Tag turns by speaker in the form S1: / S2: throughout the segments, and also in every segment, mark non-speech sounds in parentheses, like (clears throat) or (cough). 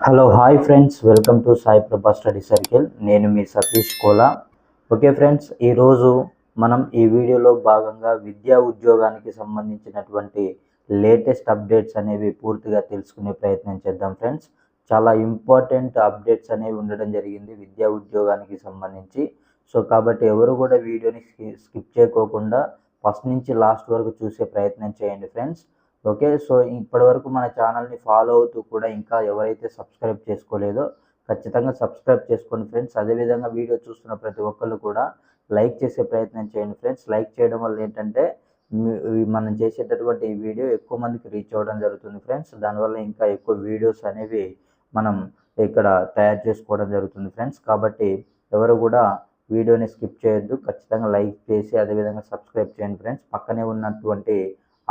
S1: Hello hi friends welcome to Sai Prabha study circle నేను మీ Satish Kola. Okay friends ఈరోజు మనం ఈ వీడియోలో భాగంగా విద్యా ఉద్యోగానికి సంబంధించినటువంటి లేటెస్ట్ అప్డేట్స్ అనేవి పూర్తిగా తెలుసుకునే ప్రయత్నం చేద్దాం ఫ్రెండ్స్ చాలా ఇంపార్టెంట్ అప్డేట్స్ అనేవి ఉండడం జరిగింది విద్యా ఉద్యోగానికి సంబంధించి. సో కాబట్టి ఎవరు కూడా వీడియోని స్కిప్ చేయకోకుండా ఫస్ట్ నుంచి లాస్ట్ వరకు చూసే ప్రయత్నం చేయండి ఫ్రెండ్స్ ఓకే? సో ఇప్పటి వరకు మన ఛానల్ని ఫాలో అవుతూ కూడా ఇంకా ఎవరైతే సబ్స్క్రైబ్ చేసుకోలేదో ఖచ్చితంగా సబ్స్క్రైబ్ చేసుకోండి ఫ్రెండ్స్. అదేవిధంగా వీడియో చూస్తున్న ప్రతి ఒక్కళ్ళు కూడా లైక్ చేసే ప్రయత్నం చేయండి ఫ్రెండ్స్. లైక్ చేయడం వల్ల ఏంటంటే మనం చేసేటటువంటి ఈ వీడియో ఎక్కువ మందికి రీచ్ అవ్వడం జరుగుతుంది ఫ్రెండ్స్. దానివల్ల ఇంకా ఎక్కువ వీడియోస్ అనేవి మనం ఇక్కడ తయారు చేసుకోవడం జరుగుతుంది ఫ్రెండ్స్. కాబట్టి ఎవరు కూడా వీడియోని స్కిప్ చేయొద్దు. ఖచ్చితంగా లైక్ చేసి అదేవిధంగా సబ్స్క్రైబ్ చేయండి ఫ్రెండ్స్. పక్కనే ఉన్నటువంటి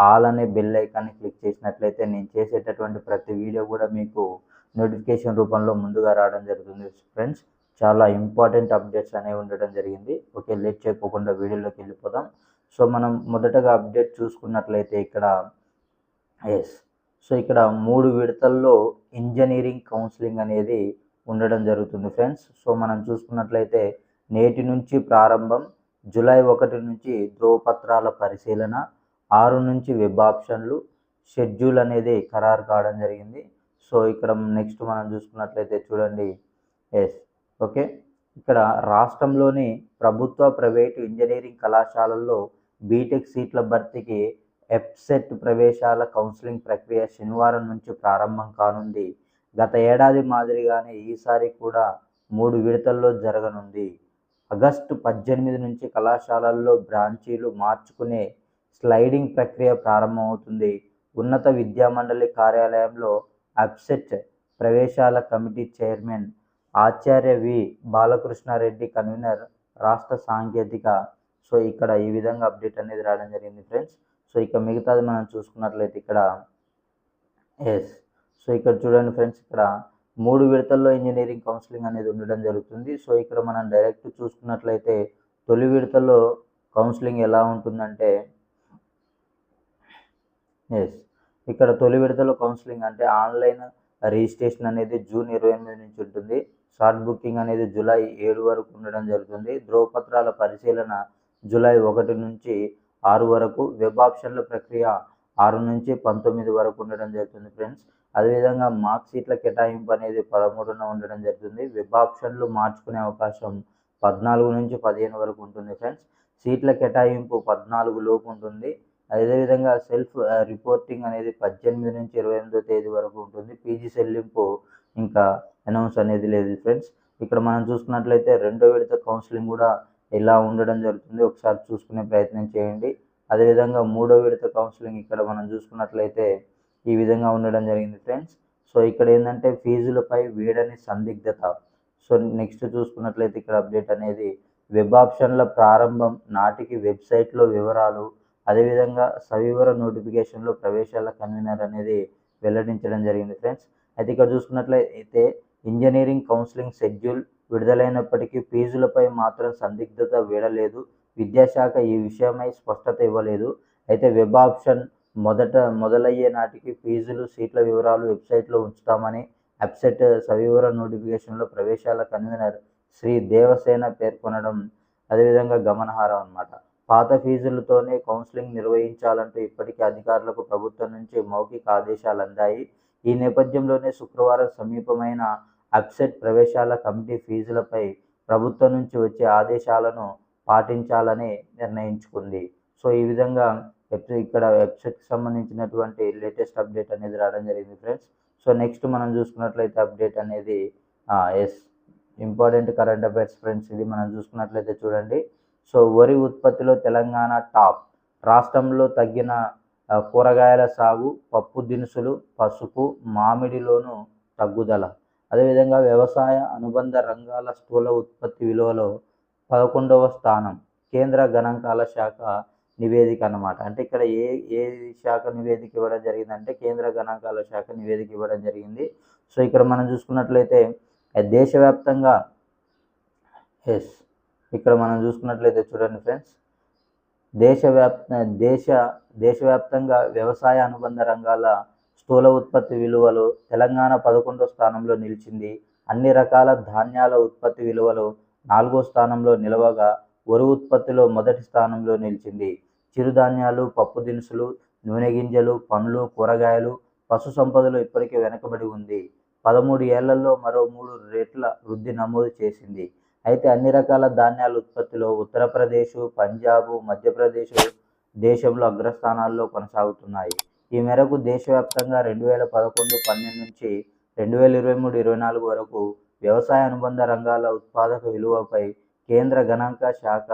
S1: ఆల్ అనే బెల్ ఐకాన్ని క్లిక్ చేసినట్లయితే నేను చేసేటటువంటి ప్రతి వీడియో కూడా మీకు నోటిఫికేషన్ రూపంలో ముందుగా రావడం జరుగుతుంది. ఫ్రెండ్స్ చాలా ఇంపార్టెంట్ అప్డేట్స్ అనేవి ఉండడం జరిగింది. ఓకే లేట్ చేయకోకుండా వీడియోలోకి వెళ్ళిపోదాం. సో మనం మొదటగా అప్డేట్ చూసుకున్నట్లయితే ఇక్కడ ఎస్ సో ఇక్కడ మూడు విడతల్లో ఇంజనీరింగ్ కౌన్సిలింగ్ అనేది ఉండడం జరుగుతుంది ఫ్రెండ్స్ సో మనం చూసుకున్నట్లయితే నేటి నుంచి ప్రారంభం జూలై ఒకటి నుంచి ధ్రువపత్రాల పరిశీలన ఆరు నుంచి వెబ్ ఆప్షన్లు షెడ్యూల్ అనేది ఖరారు కావడం జరిగింది. సో ఇక్కడ నెక్స్ట్ మనం చూసుకున్నట్లయితే చూడండి. Yes okay. ఇక్కడ రాష్ట్రంలోని ప్రభుత్వ ప్రైవేటు ఇంజనీరింగ్ కళాశాలల్లో బీటెక్ సీట్ల భర్తీకి ఎప్సెట్ ప్రవేశాల కౌన్సిలింగ్ ప్రక్రియ శనివారం నుంచి ప్రారంభం కానుంది. గత ఏడాది మాదిరిగానే ఈసారి కూడా మూడు విడతల్లో జరగనుంది. ఆగస్టు పద్దెనిమిది నుంచి కళాశాలల్లో బ్రాంచీలు మార్చుకునే స్లైడింగ్ ప్రక్రియ ప్రారంభమవుతుంది. ఉన్నత విద్యామండలి కార్యాలయంలో అప్సెట్ ప్రవేశాల కమిటీ చైర్మన్ ఆచార్య వి. బాలకృష్ణారెడ్డి కన్వీనర్ రాష్ట్ర సాంకేతిక. సో ఇక్కడ ఈ విధంగా అప్డేట్ అనేది రావడం జరిగింది ఫ్రెండ్స్. సో ఇక మిగతాది మనం చూసుకున్నట్లయితే ఇక్కడ ఎస్. సో ఇక్కడ చూడండి ఫ్రెండ్స్ ఇక్కడ మూడు విడతల్లో ఇంజనీరింగ్ కౌన్సిలింగ్ అనేది ఉండడం జరుగుతుంది. సో ఇక్కడ మనం డైరెక్ట్ చూసుకున్నట్లయితే తొలి విడతలో కౌన్సిలింగ్ ఎలా ఉంటుందంటే ఎస్ ఇక్కడ తొలి విడతలో కౌన్సిలింగ్ అంటే ఆన్లైన్ రిజిస్ట్రేషన్ అనేది జూన్ ఇరవై ఎనిమిది నుంచి ఉంటుంది. షార్ట్ బుకింగ్ అనేది జూలై ఏడు వరకు ఉండడం జరుగుతుంది. ధ్రువపత్రాల పరిశీలన జూలై ఒకటి నుంచి ఆరు వరకు. వెబ్ ఆప్షన్ల ప్రక్రియ ఆరు నుంచి పంతొమ్మిది వరకు ఉండడం జరుగుతుంది ఫ్రెండ్స్ అదేవిధంగా మార్క్ సీట్ల కేటాయింపు అనేది పదమూడున ఉండడం జరుగుతుంది. వెబ్ ఆప్షన్లు మార్చుకునే అవకాశం పద్నాలుగు నుంచి పదిహేను వరకు ఉంటుంది ఫ్రెండ్స్ సీట్ల కేటాయింపు పద్నాలుగు లోపు ఉంటుంది. అదేవిధంగా సెల్ఫ్ రిపోర్టింగ్ అనేది పద్దెనిమిది నుంచి ఇరవై ఎనిమిదో తేదీ వరకు ఉంటుంది. పీజీ చెల్లింపు ఇంకా అనౌన్స్ అనేది లేదు ఫ్రెండ్స్. ఇక్కడ మనం చూసుకున్నట్లయితే రెండో విడత కౌన్సిలింగ్ కూడా ఎలా ఉండడం జరుగుతుంది. ఒకసారి చూసుకునే ప్రయత్నం చేయండి. అదేవిధంగా మూడో విడత కౌన్సిలింగ్ ఇక్కడ మనం చూసుకున్నట్లయితే ఈ విధంగా ఉండడం జరిగింది ఫ్రెండ్స్. సో ఇక్కడ ఏంటంటే ఫీజులపై వీడని సందిగ్ధత. సో నెక్స్ట్ చూసుకున్నట్లయితే ఇక్కడ అప్డేట్ అనేది వెబ్ ఆప్షన్ల ప్రారంభం నాటికి వెబ్సైట్లో వివరాలు అదేవిధంగా సవివర నోటిఫికేషన్లో ప్రవేశాల కన్వీనర్ అనేది వెల్లడించడం జరిగింది ఫ్రెండ్స్. అయితే ఇక్కడ చూసుకున్నట్లయితే ఇంజనీరింగ్ కౌన్సిలింగ్ షెడ్యూల్ విడుదలైనప్పటికీ ఫీజులపై మాత్రం సందిగ్ధత వీడలేదు. విద్యాశాఖ ఈ విషయమై స్పష్టత ఇవ్వలేదు. అయితే వెబ్ ఆప్షన్ మొదట మొదలయ్యే నాటికి ఫీజులు సీట్ల వివరాలు వెబ్సైట్లో ఉంచుతామని అప్సెట్ సవివర నోటిఫికేషన్లో ప్రవేశాల కన్వీనర్ శ్రీ దేవసేన పేర్కొనడం అదేవిధంగా గమనార్హం అన్నమాట. పాత ఫీజులతోనే కౌన్సిలింగ్ నిర్వహించాలంటూ ఇప్పటికే అధికారులకు ప్రభుత్వం నుంచి మౌఖిక ఆదేశాలు అందాయి. ఈ నేపథ్యంలోనే శుక్రవారం సమీపమైన అప్సెట్ ప్రవేశాల కమిటీ ఫీజులపై ప్రభుత్వం నుంచి వచ్చే ఆదేశాలను పాటించాలని నిర్ణయించుకుంది. సో ఈ విధంగా వెబ్ ఇక్కడ వెబ్సైట్కి సంబంధించినటువంటి లేటెస్ట్ అప్డేట్ అనేది రావడం జరిగింది ఫ్రెండ్స్. సో నెక్స్ట్ మనం చూసుకున్నట్లయితే అప్డేట్ అనేది yes important current affairs friends ఇది మనం చూసుకున్నట్లయితే చూడండి. సో వరి ఉత్పత్తిలో తెలంగాణ టాప్. రాష్ట్రంలో తగ్గిన కూరగాయల సాగు పప్పు దినుసులు పసుపు మామిడిలోను తగ్గుదల. అదేవిధంగా వ్యవసాయ అనుబంధ రంగాల స్థూల ఉత్పత్తి విలువలో పదకొండవ స్థానం. కేంద్ర గణాంకాల శాఖ నివేదిక అన్నమాట. అంటే ఇక్కడ ఏ ఏ శాఖ నివేదిక ఇవ్వడం జరిగిందంటే కేంద్ర గణాంకాల శాఖ నివేదిక ఇవ్వడం జరిగింది. సో ఇక్కడ మనం చూసుకున్నట్లయితే దేశవ్యాప్తంగా ఎస్ ఇక్కడ మనం చూసుకున్నట్లయితే చూడండి ఫ్రెండ్స్ దేశవ్యాప్త దేశ దేశవ్యాప్తంగా వ్యవసాయ అనుబంధ రంగాల స్థూల ఉత్పత్తి విలువలు తెలంగాణ పదకొండో స్థానంలో నిలిచింది. అన్ని రకాల ధాన్యాల ఉత్పత్తి విలువలు నాలుగో స్థానంలో నిలవగా వరి ఉత్పత్తిలో మొదటి స్థానంలో నిలిచింది. చిరుధాన్యాలు పప్పు దినుసులు నూనె గింజలు పండ్లు కూరగాయలు పశు సంపదలు ఇప్పటికే వెనకబడి ఉంది. పదమూడు ఏళ్ళలో మరో మూడు రేట్ల వృద్ధి నమోదు చేసింది. అయితే అన్ని రకాల ధాన్యాల ఉత్పత్తిలో ఉత్తరప్రదేశ్ పంజాబ్ మధ్యప్రదేశ్ దేశంలో అగ్రస్థానాల్లో కొనసాగుతున్నాయి. ఈ మేరకు దేశవ్యాప్తంగా రెండు వేల పదకొండు పన్నెండు నుంచి రెండు వేల ఇరవై మూడు ఇరవై నాలుగు వరకు వ్యవసాయ అనుబంధ రంగాల ఉత్పాదక విలువపై కేంద్ర గణాంక శాఖ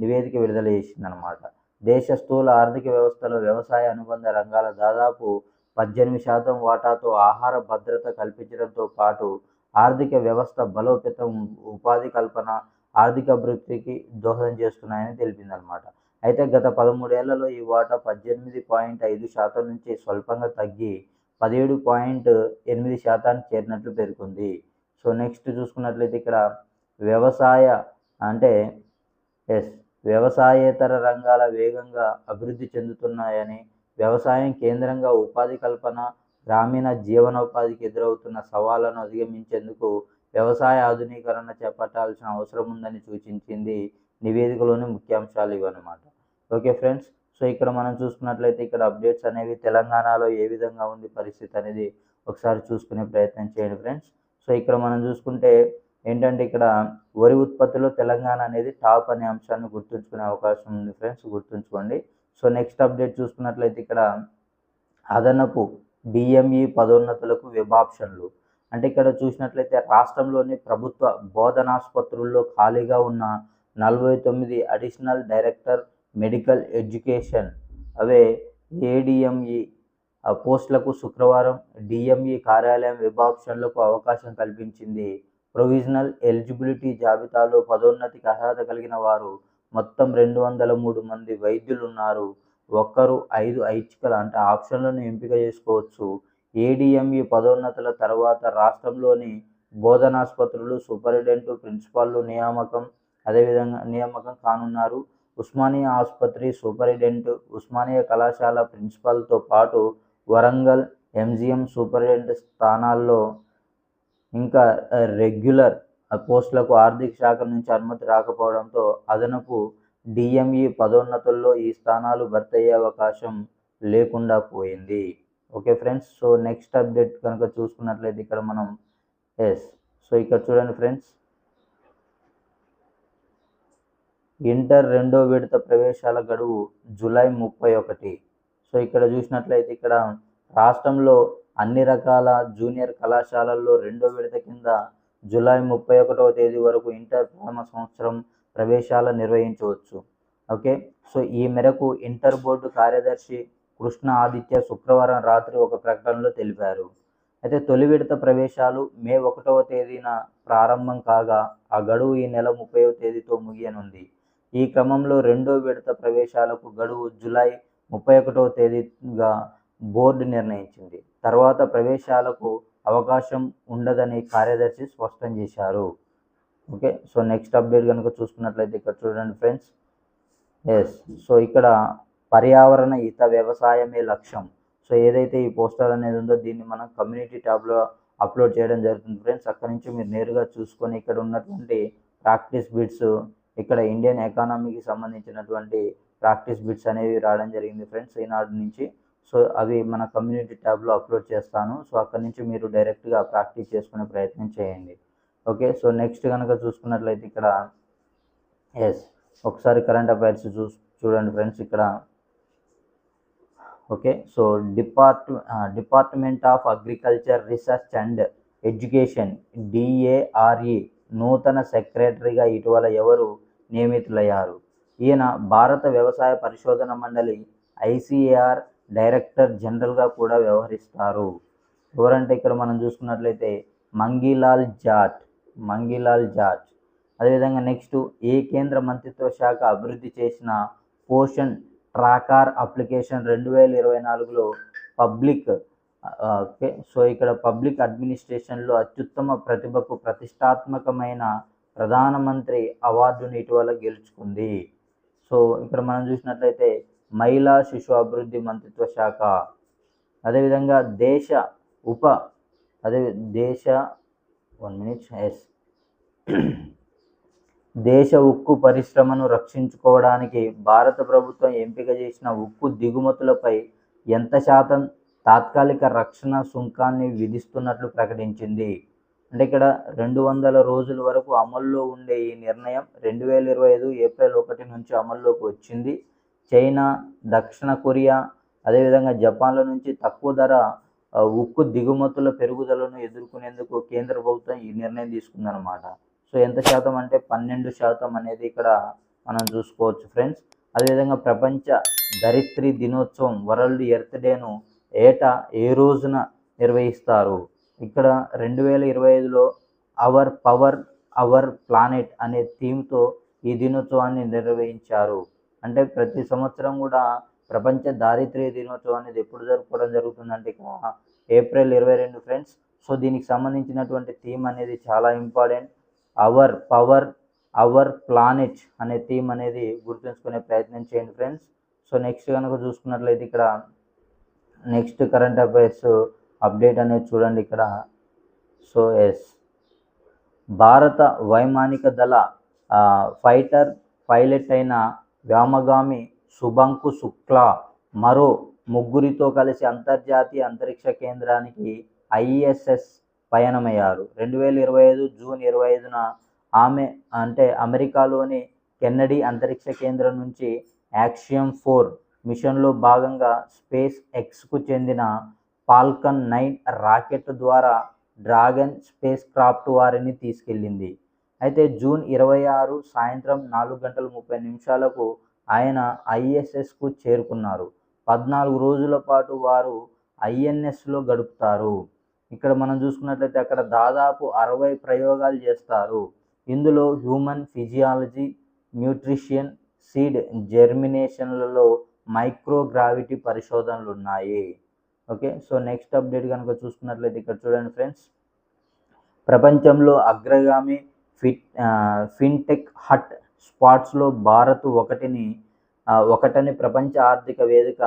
S1: నివేదిక విడుదల చేసిందనమాట దేశ స్థూల ఆర్థిక వ్యవస్థలో వ్యవసాయ అనుబంధ రంగాల దాదాపు పద్దెనిమిది శాతం వాటాతో ఆహార భద్రత కల్పించడంతో పాటు ఆర్థిక వ్యవస్థ బలోపేతం ఉపాధి కల్పన ఆర్థిక అభివృద్ధికి దోహదం చేస్తున్నాయని తెలిపిందనమాట అయితే గత పదమూడేళ్ళలో ఈ వాటా పద్దెనిమిది పాయింట్ ఐదు శాతం నుంచి స్వల్పంగా తగ్గి పదిహేడు పాయింట్ ఎనిమిది శాతానికి చేరినట్లు పేర్కొంది. సో నెక్స్ట్ చూసుకున్నట్లయితే ఇక్కడ వ్యవసాయ అంటే ఎస్ వ్యవసాయేతర రంగాల వేగంగా అభివృద్ధి చెందుతున్నాయని వ్యవసాయం కేంద్రంగా ఉపాధి కల్పన గ్రామీణ జీవనోపాధికి ఎదురవుతున్న సవాళ్ళను అధిగమించేందుకు వ్యవసాయ ఆధునీకరణ చేపట్టాల్సిన అవసరం ఉందని సూచించింది నివేదికలోని ముఖ్యాంశాలు ఇవన్నమాట. ఓకే ఫ్రెండ్స్ సో ఇక్కడ మనం చూసుకున్నట్లయితే ఇక్కడ అప్డేట్స్ అనేవి తెలంగాణలో ఏ విధంగా ఉంది పరిస్థితి అనేది ఒకసారి చూసుకునే ప్రయత్నం చేయండి ఫ్రెండ్స్. సో ఇక్కడ మనం చూసుకుంటే ఏంటంటే ఇక్కడ వరి ఉత్పత్తిలో తెలంగాణ అనేది టాప్ అనే అంశాన్ని గుర్తుంచుకునే అవకాశం ఉంది ఫ్రెండ్స్ గుర్తుంచుకోండి. సో నెక్స్ట్ అప్డేట్ చూసుకున్నట్లయితే ఇక్కడ అదనపు డిఎంఈ పదోన్నతులకు వెబ్ ఆప్షన్లు అంటే ఇక్కడ చూసినట్లయితే రాష్ట్రంలోని ప్రభుత్వ బోధనాసుపత్రుల్లో ఖాళీగా ఉన్న నలభై తొమ్మిది అడిషనల్ డైరెక్టర్ మెడికల్ ఎడ్యుకేషన్ అవే ఏడిఎంఈ పోస్టులకు శుక్రవారం డిఎంఈ కార్యాలయం వెబ్ ఆప్షన్లకు అవకాశం కల్పించింది. ప్రొవిజనల్ ఎలిజిబిలిటీ జాబితాలో పదోన్నతికి అర్హత కలిగిన వారు మొత్తం రెండు వందల మూడు మంది వైద్యులు ఉన్నారు ఒక్కరు ఐదు ఐచ్ఛికలు అంటే ఆప్షన్లను ఎంపిక చేసుకోవచ్చు. ఏడిఎంఈ పదోన్నతుల తర్వాత రాష్ట్రంలోని బోధనాసుపత్రులు సూపరింటెండెంట్ ప్రిన్సిపాల్లు నియామకం అదేవిధంగా నియామకం కానున్నారు. ఉస్మానియా ఆసుపత్రి సూపరింటెండెంట్ ఉస్మానియా కళాశాల ప్రిన్సిపాల్తో పాటు వరంగల్ ఎంజిఎం సూపరింటెండెంట్ స్థానాల్లో ఇంకా రెగ్యులర్ పోస్టులకు ఆర్థిక శాఖ నుంచి అనుమతి రాకపోవడంతో అదనపు డిఎంఈ పదోన్నతుల్లో ఈ స్థానాలు భర్తయ్యే అవకాశం లేకుండా పోయింది. Okay friends so next update కనుక చూసుకున్నట్లయితే ఇక్కడ మనం ఎస్ సో ఇక్కడ చూడండి ఫ్రెండ్స్. ఇంటర్ రెండో విడత ప్రవేశాల గడువు జూలై ముప్పై ఒకటి. సో ఇక్కడ చూసినట్లయితే ఇక్కడ రాష్ట్రంలో అన్ని రకాల జూనియర్ కళాశాలల్లో రెండో విడత కింద జూలై ముప్పై ఒకటవ తేదీ వరకు ఇంటర్ ప్రథమ సంవత్సరం ప్రవేశాలు నిర్వహించవచ్చు. ఓకే? సో ఈ మేరకు ఇంటర్ బోర్డు కార్యదర్శి కృష్ణ ఆదిత్య శుక్రవారం రాత్రి ఒక ప్రకటనలో తెలిపారు. అయితే తొలి విడత ప్రవేశాలు మే ఒకటవ తేదీన ప్రారంభం కాగా ఆ గడువు ఈ నెల ముప్పైవ తేదీతో ముగియనుంది. ఈ క్రమంలో రెండో విడత ప్రవేశాలకు గడువు జూలై ముప్పై ఒకటవ తేదీగా బోర్డు నిర్ణయించింది. తర్వాత ప్రవేశాలకు అవకాశం ఉండదని కార్యదర్శి స్పష్టం చేశారు. ఓకే? సో నెక్స్ట్ అప్డేట్ కనుక చూసుకున్నట్లయితే ఇక్కడ చూడండి ఫ్రెండ్స్. ఎస్ సో ఇక్కడ పర్యావరణ హిత వ్యవసాయమే లక్ష్యం. సో ఏదైతే ఈ పోస్టర్ అనేది ఉందో దీన్ని మనం కమ్యూనిటీ ట్యాబ్లో అప్లోడ్ చేయడం జరుగుతుంది ఫ్రెండ్స్. అక్కడి నుంచి మీరు నేరుగా చూసుకొని ఇక్కడ ఉన్నటువంటి ప్రాక్టీస్ బిట్స్ ఇక్కడ ఇండియన్ ఎకానమీకి సంబంధించినటువంటి ప్రాక్టీస్ బిట్స్ అనేవి రావడం జరిగింది ఫ్రెండ్స్ ఈనాడు నుంచి. సో అవి మన కమ్యూనిటీ ట్యాబ్లో అప్లోడ్ చేస్తాను. సో అక్కడి నుంచి మీరు డైరెక్ట్గా ప్రాక్టీస్ చేసుకునే ప్రయత్నం చేయండి. ఓకే సో నెక్స్ట్ కనుక చూసుకున్నట్లయితే ఇక్కడ ఎస్ ఒకసారి కరెంట్ అఫైర్స్ చూ చూడండి ఫ్రెండ్స్ ఇక్కడ. Okay so depart department of agriculture research and education DARE నూతన సెక్రటరీగా ఇటీవల ఎవరు నియమితులయ్యారు? ఈయన భారత వ్యవసాయ పరిశోధన మండలి ఐసిఏఆర్ డైరెక్టర్ జనరల్గా కూడా వ్యవహరిస్తారు. ఎవరంటే ఇక్కడ మనం చూసుకున్నట్లయితే మంగీలాల్ జాట్. మంగీలాల్ జార్జ్. అదేవిధంగా నెక్స్ట్ ఏ కేంద్ర మంత్రిత్వ శాఖ అభివృద్ధి చేసిన పోషన్ ట్రాకార్ అప్లికేషన్ రెండు వేల ఇరవై నాలుగులో పబ్లిక్ ఓకే సో ఇక్కడ పబ్లిక్ అడ్మినిస్ట్రేషన్లో అత్యుత్తమ ప్రతిభకు ప్రతిష్టాత్మకమైన ప్రధానమంత్రి అవార్డును ఇటీవల గెలుచుకుంది. సో ఇక్కడ మనం చూసినట్లయితే మహిళా శిశు అభివృద్ధి మంత్రిత్వ శాఖ. అదేవిధంగా దేశ ఉప అదే దేశ వన్ మినిట్ ఎస్ దేశ ఉక్కు పరిశ్రమను రక్షించుకోవడానికి భారత ప్రభుత్వం ఎంపిక చేసిన ఉక్కు దిగుమతులపై ఎంత శాతం తాత్కాలిక రక్షణ సుంకాన్ని విధిస్తున్నట్లు ప్రకటించింది? అంటే ఇక్కడ రెండు వందల రోజుల వరకు అమల్లో ఉండే ఈ నిర్ణయం రెండు వేల ఇరవై ఐదు ఏప్రిల్ ఒకటి నుంచి అమల్లోకి వచ్చింది. చైనా దక్షిణ కొరియా అదేవిధంగా జపాన్ల నుంచి తక్కువ ధర ఉక్కు దిగుమతుల పెరుగుదలను ఎదుర్కొనేందుకు కేంద్ర ప్రభుత్వం ఈ నిర్ణయం తీసుకుందనమాట సో ఎంత శాతం అంటే పన్నెండు శాతం అనేది ఇక్కడ మనం చూసుకోవచ్చు ఫ్రెండ్స్. అదేవిధంగా ప్రపంచ ధరిత్రి దినోత్సవం వరల్డ్ ఎర్త్ డేను ఏటా ఏ రోజున నిర్వహిస్తారు? ఇక్కడ రెండు వేల ఇరవై ఐదులో అవర్ పవర్ అవర్ ప్లానెట్ అనే థీమ్తో ఈ దినోత్సవాన్ని నిర్వహించారు. అంటే ప్రతి సంవత్సరం కూడా ప్రపంచ దారిద్ర్య దినోత్సవం అనేది ఎప్పుడు జరుపుకోవడం జరుగుతుందంటే ఇక్కడ ఏప్రిల్ ఇరవై రెండు ఫ్రెండ్స్. సో దీనికి సంబంధించినటువంటి థీమ్ అనేది చాలా important. Our power our planet అనే థీమ్ అనేది గుర్తుంచుకునే ప్రయత్నం చేయండి ఫ్రెండ్స్. సో నెక్స్ట్ కనుక చూసుకున్నట్లయితే ఇక్కడ నెక్స్ట్ కరెంట్ అఫైర్స్ అప్డేట్ అనేది చూడండి ఇక్కడ. So yes. భారత వైమానిక దళ ఫైటర్ పైలట్ అయిన వ్యోమగామి శుభంకు శుక్లా. మరో ముగ్గురితో కలిసి అంతర్జాతీయ అంతరిక్ష కేంద్రానికి ఐఎస్ఎస్ పయనమయ్యారు. రెండు వేల ఇరవై ఐదు జూన్ ఇరవై ఐదున ఆమె అంటే అమెరికాలోని కెన్నడీ అంతరిక్ష కేంద్రం నుంచి యాక్సియం ఫోర్ మిషన్లో భాగంగా స్పేస్ ఎక్స్కు చెందిన పాల్కన్ నైన్ రాకెట్ ద్వారా డ్రాగన్ స్పేస్ క్రాఫ్ట్ వారిని తీసుకెళ్ళింది. అయితే జూన్ ఇరవై ఆరు సాయంత్రం నాలుగు గంటల ముప్పై నిమిషాలకు ఆయన ఐఎస్ఎస్కు చేరుకున్నారు. పద్నాలుగు రోజుల పాటు వారు ఐఎన్ఎస్లో గడుపుతారు. ఇక్కడ మనం చూసుకున్నట్లయితే అక్కడ దాదాపు అరవై ప్రయోగాలు చేస్తారు. ఇందులో హ్యూమన్ ఫిజియాలజీ న్యూట్రిషన్ సీడ్ జెర్మినేషన్లలో మైక్రోగ్రావిటీ పరిశోధనలు ఉన్నాయి ఓకే సో నెక్స్ట్ అప్డేట్ కనుక చూసుకున్నట్లయితే ఇక్కడ చూడండి ఫ్రెండ్స్. ప్రపంచంలో అగ్రగామి ఫిట్ ఫిన్టెక్ హట్ స్పాట్స్లో భారత్ ఒకటిని ఒకటని ప్రపంచ ఆర్థిక వేదిక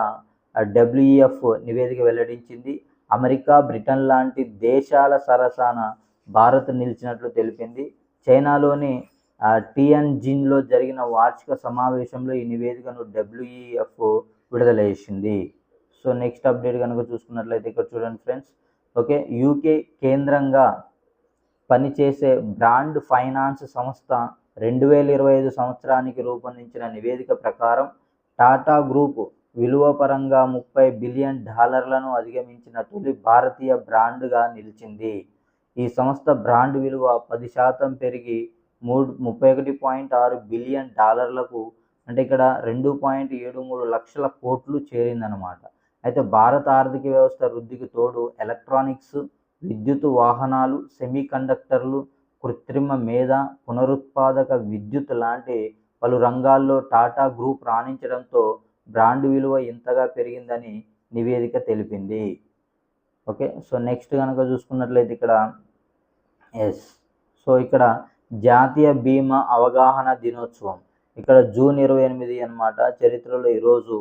S1: డబ్ల్యూఈఎఫ్ నివేదిక వెల్లడించింది. అమెరికా బ్రిటన్ లాంటి దేశాల సరసన భారత్ నిలిచినట్లు తెలిపింది. చైనాలోని టియన్జిన్లో జరిగిన వార్షిక సమావేశంలో ఈ నివేదికను డబ్ల్యూఈఎఫ్ విడుదల చేసింది. సో నెక్స్ట్ అప్డేట్ కనుక చూసుకున్నట్లయితే ఇక్కడ చూడండి ఫ్రెండ్స్. ఓకే యూకే కేంద్రంగా పనిచేసే బ్రాండ్ ఫైనాన్స్ సంస్థ రెండు వేల ఇరవై ఐదు సంవత్సరానికి రూపొందించిన నివేదిక ప్రకారం టాటా గ్రూప్ విలువ పరంగా ముప్పై బిలియన్ డాలర్లను అధిగమించిన తొలి భారతీయ బ్రాండ్గా నిలిచింది. ఈ సంస్థ బ్రాండ్ విలువ పది శాతం పెరిగి మూడు ముప్పై ఒకటి పాయింట్ ఆరు బిలియన్ డాలర్లకు అంటే ఇక్కడ రెండు పాయింట్ ఏడు మూడు లక్షల కోట్లు చేరిందనమాట అయితే భారత ఆర్థిక వ్యవస్థ వృద్ధికి తోడు ఎలక్ట్రానిక్స్ విద్యుత్ వాహనాలు సెమీ కండక్టర్లు కృత్రిమ మేధ పునరుత్పాదక విద్యుత్ లాంటి పలు రంగాల్లో టాటా గ్రూప్ రాణించడంతో బ్రాండ్ విలువ ఇంతగా పెరిగిందని నివేదిక తెలిపింది. ఓకే సో నెక్స్ట్ కనుక చూసుకున్నట్లయితే ఇక్కడ ఎస్. సో ఇక్కడ జాతీయ బీమా అవగాహన దినోత్సవం. ఇక్కడ జూన్ ఇరవై ఎనిమిది అనమాట చరిత్రలో ఈరోజు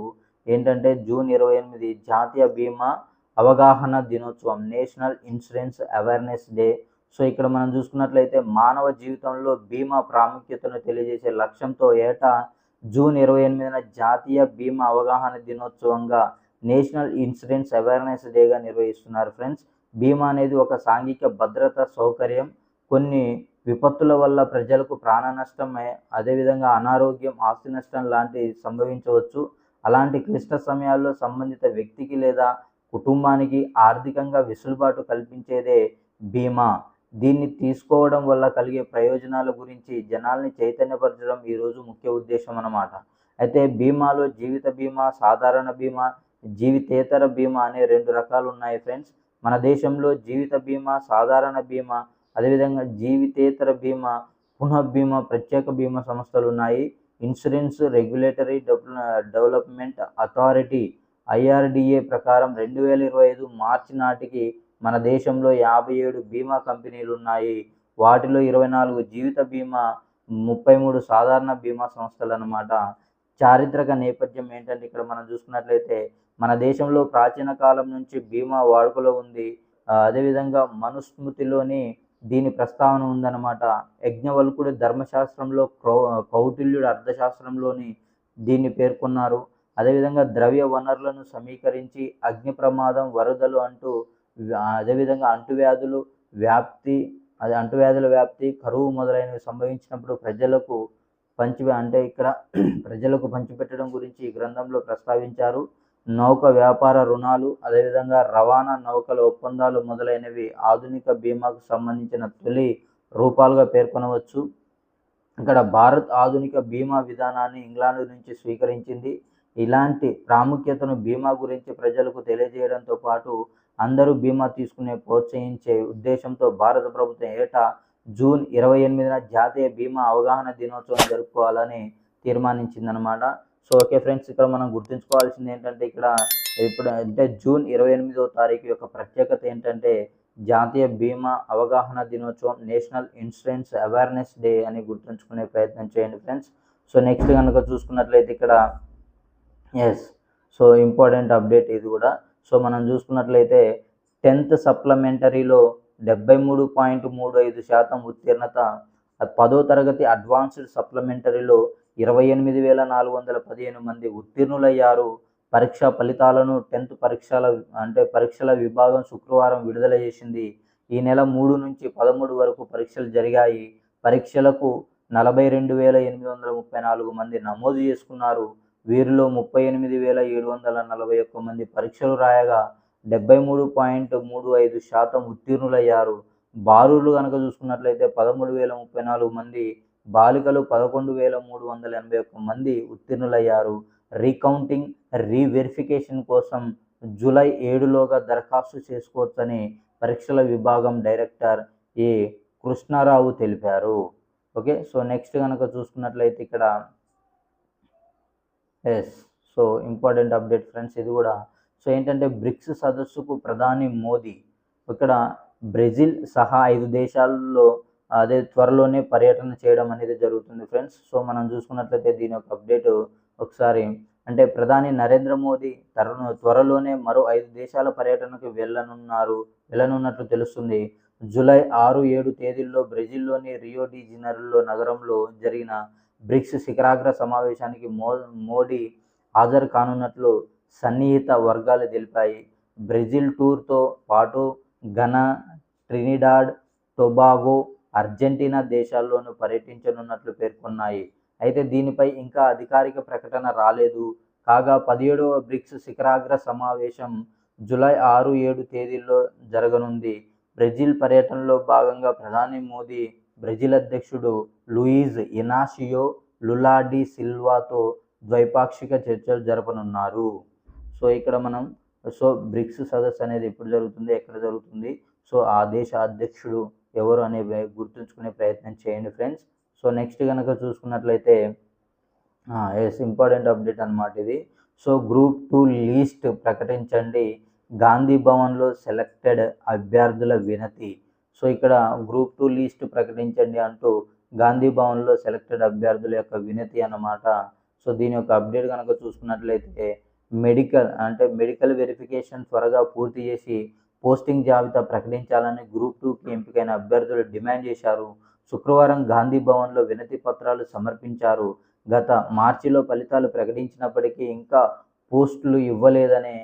S1: ఏంటంటే జూన్ ఇరవై ఎనిమిది జాతీయ బీమా అవగాహన దినోత్సవం national insurance awareness day so ఇక్కడ మనం చూసుకున్నట్లయితే మానవ జీవితంలో బీమా ప్రాముఖ్యతను తెలియజేసే లక్ష్యంతో ఏటా జూన్ ఇరవై ఎనిమిదిన జాతీయ బీమా అవగాహన దినోత్సవంగా నేషనల్ ఇన్సూరెన్స్ అవేర్నెస్ డేగా నిర్వహిస్తున్నారు ఫ్రెండ్స్. బీమా అనేది ఒక సాంఘిక భద్రత సౌకర్యం. కొన్ని విపత్తుల వల్ల ప్రజలకు ప్రాణ నష్టం అయ్యే- అదేవిధంగా అనారోగ్యం ఆస్తి నష్టం లాంటివి సంభవించవచ్చు. అలాంటి క్లిష్ట సమయాల్లో సంబంధిత వ్యక్తికి లేదా కుటుంబానికి ఆర్థికంగా వెసులుబాటు కల్పించేదే బీమా. దీన్ని తీసుకోవడం వల్ల కలిగే ప్రయోజనాల గురించి జనాల్ని చైతన్యపరచడం ఈరోజు ముఖ్య ఉద్దేశం అన్నమాట. అయితే బీమాలో జీవిత బీమా సాధారణ బీమా జీవితేతర బీమా అనే రెండు రకాలు ఉన్నాయి ఫ్రెండ్స్. మన దేశంలో జీవిత బీమా సాధారణ బీమా అదేవిధంగా జీవితేతర బీమా పునః బీమా ప్రత్యేక బీమా సంస్థలు ఉన్నాయి. Insurance regulatory development authority IRDA ప్రకారం రెండు వేల ఇరవై ఐదు మార్చి నాటికి మన దేశంలో యాభై ఏడు బీమా కంపెనీలు ఉన్నాయి వాటిలో ఇరవై నాలుగు జీవిత బీమా ముప్పై మూడు సాధారణ బీమా సంస్థలు అన్నమాట చారిత్రక నేపథ్యం ఏంటంటే ఇక్కడ మనం చూసుకున్నట్లయితే మన దేశంలో ప్రాచీన కాలం నుంచి బీమా వాడుకలో ఉంది. అదేవిధంగా మనుస్మృతిలోని దీని ప్రస్తావన ఉందన్నమాట. యజ్ఞవల్కుడు ధర్మశాస్త్రంలో క్రౌ కౌటిల్యుడు అర్థశాస్త్రంలోని దీన్ని పేర్కొన్నారు. అదేవిధంగా ద్రవ్య వనరులను సమీకరించి అగ్ని ప్రమాదం వరదలు అంటూ అదేవిధంగా అంటువ్యాధులు వ్యాప్తి అది అంటువ్యాధుల వ్యాప్తి కరువు మొదలైనవి సంభవించినప్పుడు ప్రజలకు పంచి అంటే ఇక్కడ (clears throat) ప్రజలకు పంచిపెట్టడం గురించి ఈ గ్రంథంలో ప్రస్తావించారు. నౌక వ్యాపార రుణాలు అదేవిధంగా రవాణా నౌకల ఒప్పందాలు మొదలైనవి ఆధునిక బీమాకు సంబంధించిన తొలి రూపాలుగా పేర్కొనవచ్చు. ఇక్కడ భారత్ ఆధునిక బీమా విధానాన్ని ఇంగ్లాండ్ నుంచి స్వీకరించింది. ఇలాంటి ప్రాముఖ్యతను బీమా గురించి ప్రజలకు తెలియజేయడంతో పాటు అందరూ బీమా తీసుకునే ప్రోత్సహించే ఉద్దేశంతో భారత ప్రభుత్వం ఏటా జూన్ ఇరవై ఎనిమిదిన జాతీయ బీమా అవగాహన దినోత్సవం జరుపుకోవాలని తీర్మానించిందనమాట సో ఓకే ఫ్రెండ్స్ ఇక్కడ మనం గుర్తుంచుకోవాల్సింది ఏంటంటే ఇక్కడ ఇప్పుడు అంటే జూన్ ఇరవై ఎనిమిదో తారీఖు యొక్క ప్రత్యేకత ఏంటంటే జాతీయ బీమా అవగాహన దినోత్సవం నేషనల్ ఇన్సూరెన్స్ అవేర్నెస్ డే అని గుర్తుంచుకునే ప్రయత్నం చేయండి ఫ్రెండ్స్. సో నెక్స్ట్ కనుక చూసుకున్నట్లయితే ఇక్కడ ఎస్ సో ఇంపార్టెంట్ అప్డేట్ ఇది కూడా. సో మనం చూసుకున్నట్లయితే టెన్త్ సప్లిమెంటరీలో డెబ్బై మూడు పాయింట్ మూడు ఐదు శాతం ఉత్తీర్ణత పదో తరగతి అడ్వాన్స్డ్ సప్లిమెంటరీలో ఇరవై ఎనిమిది వేల నాలుగు వందల పదిహేను మంది ఉత్తీర్ణులయ్యారు. పరీక్ష ఫలితాలను టెన్త్ పరీక్షల అంటే పరీక్షల విభాగం శుక్రవారం విడుదల చేసింది. ఈ నెల మూడు నుంచి పదమూడు వరకు పరీక్షలు జరిగాయి. పరీక్షలకు నలభై రెండు వేల ఎనిమిది వందల ముప్పై నాలుగు మంది నమోదు చేసుకున్నారు. వీరిలో ముప్పై ఎనిమిది వేల ఏడు వందల నలభై ఒక్క మంది పరీక్షలు రాయగా డెబ్బై మూడు పాయింట్ మూడు ఐదు శాతం ఉత్తీర్ణులయ్యారు. బాలురు కనుక చూసుకున్నట్లయితే పదమూడు వేల ముప్పై నాలుగు మంది బాలికలు పదకొండు వేల మూడు వందల ఎనభై ఒక్క మంది ఉత్తీర్ణులయ్యారు. రీకౌంటింగ్ రీవెరిఫికేషన్ కోసం జూలై ఏడులోగా దరఖాస్తు చేసుకోవచ్చని పరీక్షల విభాగం డైరెక్టర్ ఏ కృష్ణారావు తెలిపారు. ఓకే సో నెక్స్ట్ కనుక చూసుకున్నట్లయితే ఇక్కడ yes so important update friends ఇది కూడా. సో ఏంటంటే బ్రిక్స్ సదస్సుకు ప్రధాని మోదీ ఇక్కడ బ్రెజిల్ సహా ఐదు దేశాల్లో అదే త్వరలోనే పర్యటన చేయడం అనేది జరుగుతుంది ఫ్రెండ్స్ సో మనం చూసుకున్నట్లయితే దీని యొక్క అప్డేట్ ఒకసారి. అంటే ప్రధాని నరేంద్ర మోదీ తరుణ త్వరలోనే మరో ఐదు దేశాల పర్యటనకు వెళ్ళనున్నారు వెళ్ళనున్నట్లు తెలుస్తుంది. జూలై ఆరు ఏడు తేదీల్లో బ్రెజిల్లోని రియో డి జనీరోలో నగరంలో జరిగిన బ్రిక్స్ శిఖరాగ్ర సమావేశానికి మో మోడీ హాజరు కానున్నట్లు సన్నిహిత వర్గాలు తెలిపాయి. బ్రెజిల్ టూర్తో పాటు ఘనా ట్రినిడాడ్ టొబాగో అర్జెంటీనా దేశాల్లోనూ పర్యటించనున్నట్లు పేర్కొన్నాయి. అయితే దీనిపై ఇంకా అధికారిక ప్రకటన రాలేదు. కాగా పదిహేడవ బ్రిక్స్ శిఖరాగ్ర సమావేశం జూలై ఆరు ఏడు తేదీల్లో జరగనుంది. బ్రెజిల్ పర్యటనలో భాగంగా ప్రధాని మోదీ బ్రెజిల్ అధ్యక్షుడు లూయిజ్ ఇనాషియో లులాడి సిల్వాతో ద్వైపాక్షిక చర్చలు జరపనున్నారు. సో ఇక్కడ మనం సో బ్రిక్స్ సదస్సు అనేది ఎప్పుడు జరుగుతుంది ఎక్కడ జరుగుతుంది? సో ఆ దేశ అధ్యక్షుడు ఎవరు అనే గుర్తుంచుకునే ప్రయత్నం చేయండి ఫ్రెండ్స్. సో నెక్స్ట్ కనుక చూసుకున్నట్లయితే ఎస్ ఇంపార్టెంట్ అప్డేట్ అనమాట ఇది. సో గ్రూప్ టూ లీస్ట్ ప్రకటించండి. గాంధీ భవన్లో సెలెక్టెడ్ అభ్యర్థుల వినతి. సో ఇక్కడ గ్రూప్ టూ లీస్ట్ ప్రకటించండి అంటూ గాంధీ భవన్లో సెలెక్టెడ్ అభ్యర్థుల యొక్క వినతి అన్నమాట. సో దీని యొక్క అప్డేట్ కనుక చూసుకున్నట్లయితే మెడికల్ అంటే మెడికల్ వెరిఫికేషన్ త్వరగా పూర్తి చేసి పోస్టింగ్ జాబితా ప్రకటించాలని గ్రూప్ టూకి ఎంపికైన అభ్యర్థులు డిమాండ్ చేశారు. శుక్రవారం గాంధీ భవన్లో వినతి పత్రాలు సమర్పించారు. గత మార్చిలో ఫలితాలు ప్రకటించినప్పటికీ ఇంకా పోస్టులు ఇవ్వలేదనే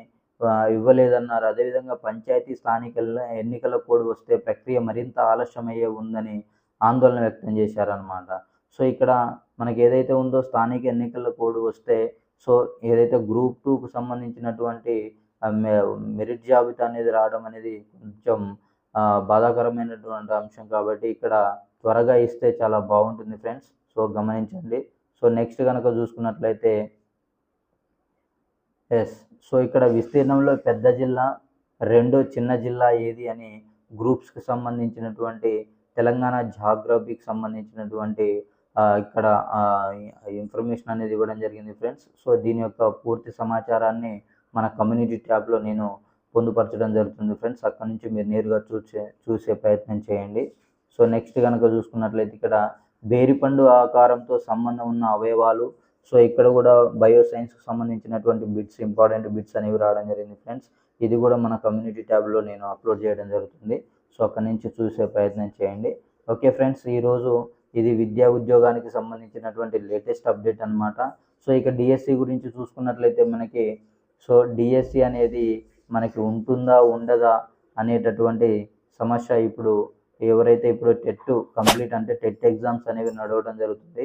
S1: ఇవ్వలేదన్నారు. అదేవిధంగా పంచాయతీ స్థానిక ఎన్నికల కోడ్ వస్తే ప్రక్రియ మరింత ఆలస్యమయ్యే ఉందని ఆందోళన వ్యక్తం చేశారనమాట సో ఇక్కడ మనకి ఏదైతే ఉందో స్థానిక ఎన్నికల కోడ్ వస్తే సో ఏదైతే గ్రూప్ టూకు సంబంధించినటువంటి మె- మెరిట్ జాబితా అనేది రావడం అనేది కొంచెం బాధాకరమైనటువంటి అంశం కాబట్టి ఇక్కడ త్వరగా ఇస్తే చాలా బాగుంటుంది ఫ్రెండ్స్. సో గమనించండి. సో నెక్స్ట్ కనుక చూసుకున్నట్లయితే ఎస్ సో ఇక్కడ విస్తీర్ణంలో పెద్ద జిల్లా రెండో చిన్న జిల్లా ఏది అని గ్రూప్స్కి సంబంధించినటువంటి తెలంగాణ జాగ్రఫీకి సంబంధించినటువంటి ఇక్కడ ఇన్ఫర్మేషన్ అనేది ఇవ్వడం జరిగింది ఫ్రెండ్స్ సో దీని యొక్క పూర్తి సమాచారాన్ని మన కమ్యూనిటీ ట్యాబ్లో నేను పొందుపరచడం జరుగుతుంది ఫ్రెండ్స్ అక్కడ నుంచి మీరు నేరుగా చూసే చూసే ప్రయత్నం చేయండి. సో నెక్స్ట్ కనుక చూసుకున్నట్లయితే ఇక్కడ బేరిపండు ఆకారంతో సంబంధం ఉన్న అవయవాలు సో ఇక్కడ కూడా బయో సైన్స్కి సంబంధించినటువంటి బిట్స్ ఇంపార్టెంట్ బిట్స్ అనేవి రావడం జరిగింది ఫ్రెండ్స్. ఇది కూడా మన కమ్యూనిటీ ట్యాబ్లో నేను అప్లోడ్ చేయడం జరుగుతుంది. సో అక్కడ నుంచి చూసే ప్రయత్నం చేయండి. ఓకే ఫ్రెండ్స్ ఈరోజు ఇది విద్యా ఉద్యోగానికి సంబంధించినటువంటి లేటెస్ట్ అప్డేట్ అనమాట సో ఇక డిఎస్సి గురించి చూసుకున్నట్లయితే మనకి సో డిఎస్సి అనేది మనకి ఉంటుందా ఉండదా అనేటటువంటి సమస్య ఇప్పుడు ఎవరైతే ఇప్పుడు టెట్ కంప్లీట్ అంటే టెట్ ఎగ్జామ్స్ అనేవి నడవడం జరుగుతుంది.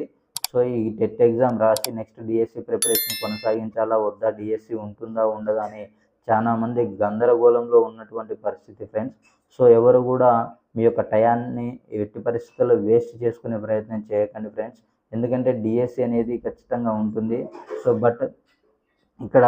S1: సో ఈ టెట్ ఎగ్జామ్ రాసి నెక్స్ట్ డిఎస్సి ప్రిపరేషన్ కొనసాగించాలా? వద్దా? డిఎస్సి ఉంటుందా? ఉండదా? అని చాలామంది గందరగోళంలో ఉన్నటువంటి పరిస్థితి ఫ్రెండ్స్. సో ఎవరు కూడా మీ యొక్క టయాన్ని ఎట్టి పరిస్థితుల్లో వేస్ట్ చేసుకునే ప్రయత్నం చేయకండి ఫ్రెండ్స్. ఎందుకంటే డిఎస్సి అనేది ఖచ్చితంగా ఉంటుంది. సో బట్ ఇక్కడ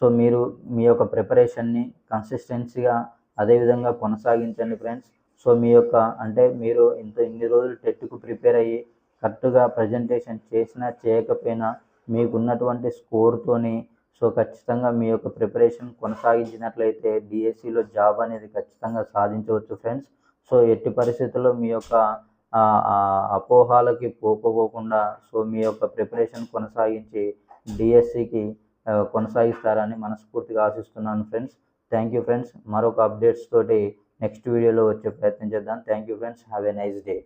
S1: సో మీరు మీ యొక్క ప్రిపరేషన్ని కన్సిస్టెన్సీగా అదేవిధంగా కొనసాగించండి ఫ్రెండ్స్. సో మీ యొక్క అంటే మీరు ఇంత ఇన్ని రోజులు టెట్కు ప్రిపేర్ అయ్యి కరెక్ట్గా ప్రజెంటేషన్ చేసినా చేయకపోయినా మీకున్నటువంటి స్కోర్తోని సో ఖచ్చితంగా మీ యొక్క ప్రిపరేషన్ కొనసాగించినట్లయితే డిఎస్సిలో జాబ్ అనేది ఖచ్చితంగా సాధించవచ్చు ఫ్రెండ్స్ సో ఎట్టి పరిస్థితుల్లో మీ యొక్క అపోహాలకి పోకపోకుండా సో మీ యొక్క ప్రిపరేషన్ కొనసాగించి డిఎస్సికి కొనసాగిస్తారని మనస్ఫూర్తిగా ఆశిస్తున్నాను ఫ్రెండ్స్ థ్యాంక్ యూ ఫ్రెండ్స్ మరొక అప్డేట్స్ తోటి నెక్స్ట్ వీడియోలో వచ్చే ప్రయత్నం చేద్దాం. Thank you friends have a nice day